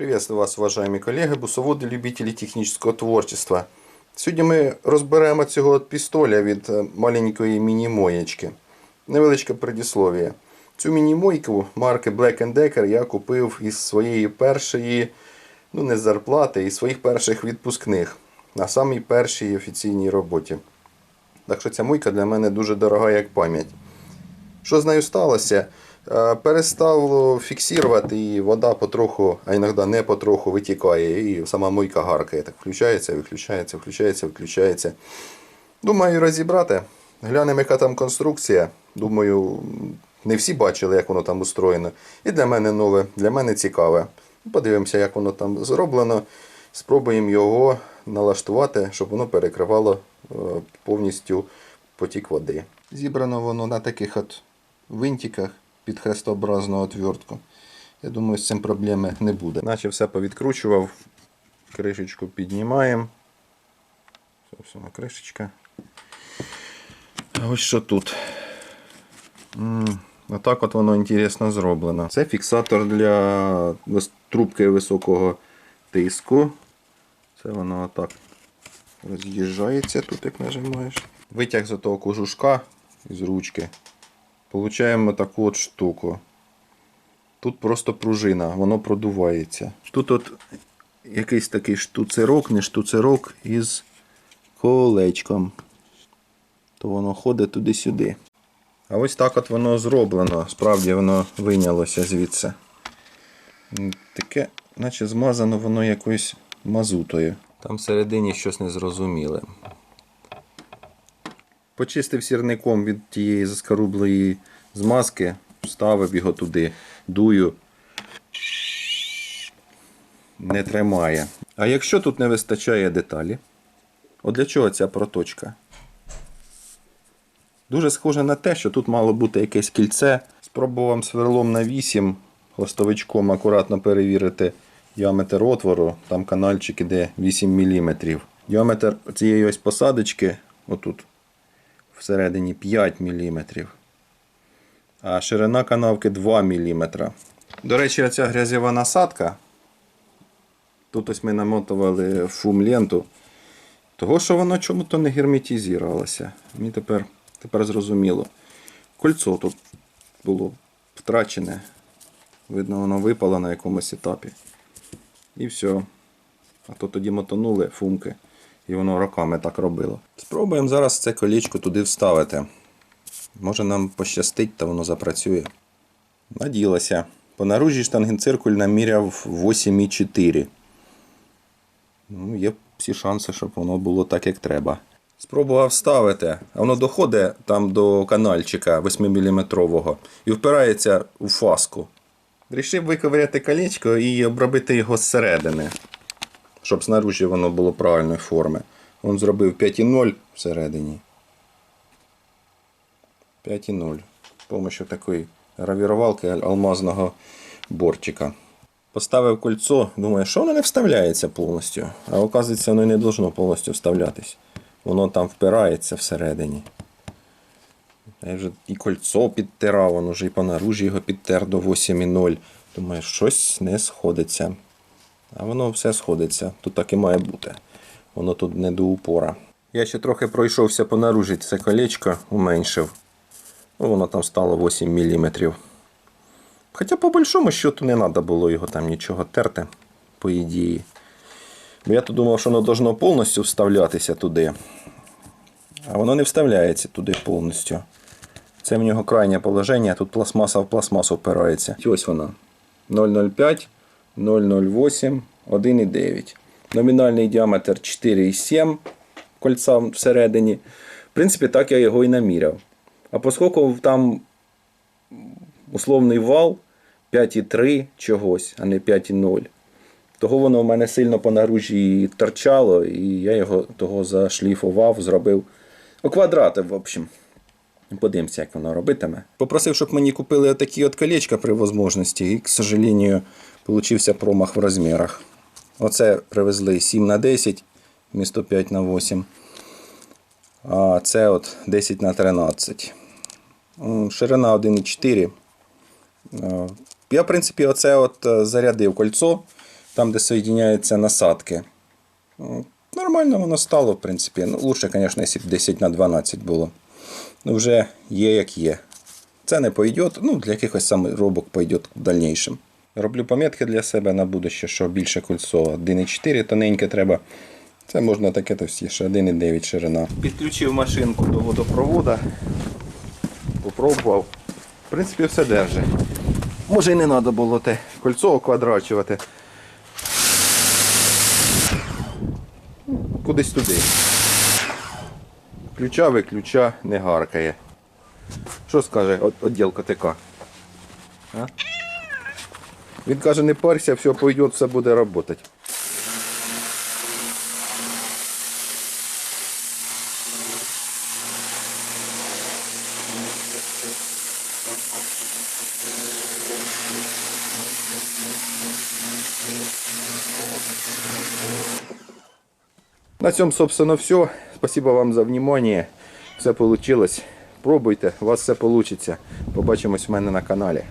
Приветствую вас, уважаемые колеги, бусоводи, любителі технічного творчества. Сьогодні ми розберемо цього пістоля від е, маленької міні-моєчки. Невеличке предісловие. Цю міні-мойку марки Black Decker я купив із своєї першої, ну не зарплати, із своїх перших відпускних на самій першій офіційній роботі. Так що ця мойка для мене дуже дорога як пам'ять. Що з нею сталося? Е, Перестав фіксувати, і вода потроху, а іноді не потроху витікає, і сама мойка гаркає. Так включається, виключається, включається, виключається. Думаю, розібрати. Глянемо, яка там конструкція. Думаю, не всі бачили, як воно там устроєно. І для мене нове, для мене цікаве. Подивимося, як воно там зроблено. Спробуємо його налаштувати, щоб воно перекривало е, повністю потік води. Зібрано воно на таких от винтиках під хрестообразну отвертку. Я думаю, з цим проблеми не буде. Наче все повідкручував. Кришечку піднімаємо. Собственно, кришечка. А ось що тут. Отак от воно інтересно зроблено. Це фіксатор для трубки високого тиску. Це воно отак роз'їжджається тут, як нажимаєш. Витяг з того кожушка із ручки. Получаємо таку от штуку. Тут просто пружина, воно продувається. Тут от якийсь такий штуцерок, не штуцерок із колечком. То воно ходить туди-сюди. А ось так от воно зроблено. Справді воно вийнялося звідси. Таке, наче змазано воно якоюсь мазутою. Там всередині щось незрозуміле. Почистив сірником від тієї заскорублої змазки, вставив його туди, дую. Не тримає. А якщо тут не вистачає деталі, от для чого ця проточка? Дуже схоже на те, що тут мало бути якесь кільце. Спробував сверлом на 8 хвостовичком акуратно перевірити діаметр отвору. Там канальчик іде 8 мм. Діаметр цієї ось посадочки, отут, всередині 5 мм. А ширина канавки 2 мм. До речі, оця грязєва насадка. Тут ось ми намотували фум-ленту. Того, що воно чому-то не герметизувалося. Мені тепер, тепер зрозуміло. Кольцо тут було втрачене. Видно, воно випало на якомусь етапі. І все. А то тоді мотонули фумки. І воно роками так робило. Спробуємо зараз це колічко туди вставити. Може нам пощастить, та воно запрацює. Наділося. По наружі штангенциркуль наміряв 8,4. Ну, є всі шанси, щоб воно було так, як треба. Спробував вставити, а воно доходить там до канальчика 8-мм і впирається у фаску. Рішив виковиряти колечко і обробити його зсередини, щоб знаружі воно було правильної форми. Він зробив 5,0 всередині. 5,0. З допомогою такої гравірувалки алмазного борчика. Поставив кольцо, думаю, що воно не вставляється повністю. А оказується, воно не должно повністю вставлятись. Воно там впирається всередині. Я вже і кольцо підтирав, воно вже і по наружі його підтер до 8,0. Думаю, щось не сходиться. А воно все сходиться. Тут так і має бути. Воно тут не до упора. Я ще трохи пройшовся по наружі це колечко, уменшив. Ну, воно там стало 8 мм. Хоча по большому счету не треба було його там нічого терти, по ідеї. Бо я то думав, що воно должно повністю вставлятися туди. А воно не вставляється туди повністю. Це в нього крайнє положення, тут пластмаса в пластмасу впирається. Ось воно. 0,05, 0,08, 1,9. Номінальний діаметр 4,7 кольця всередині. В принципі, так я його і наміряв. А поскольку там условний вал 5,3 чогось, а не 5,0. Того воно в мене сильно по наружі торчало, і я його того зашліфував, зробив у квадрати, в общем. Подивимося, як воно робитиме. Попросив, щоб мені купили такі от колечка при можливості, і, к сожалению, получився промах в розмірах. Оце привезли 7 на 10 вмісто 5 на 8. А це от 10 на 13. Ширина 1,4. Е, Я, в принципі, оце от е, зарядив кольцо. там, де соєдиняються насадки. Нормально воно стало, в принципі. Ну, лучше, звісно, якщо б 10 на 12 було. Ну, вже є як є. Це не пойде, ну, для якихось саморобок пойде в дальнейшем. Роблю пометки для себе на будуще, що більше кольцо 1,4 тоненьке треба. Це можна таке товстіше, 1,9 ширина. Підключив машинку до водопроводу. Попробував. В принципі, все держить. Може і не треба було те кольцо оквадрачувати. Кудись туди. Ключа виключа не гаркає. Що скаже от- відділ КТК? А? Він каже, не парся, все пойде, все буде працювати. На цьому, собственно, все. Спасибо вам за внимание. Все получилось. Пробуйте, у вас все вийде. Побачимось в мене на каналі.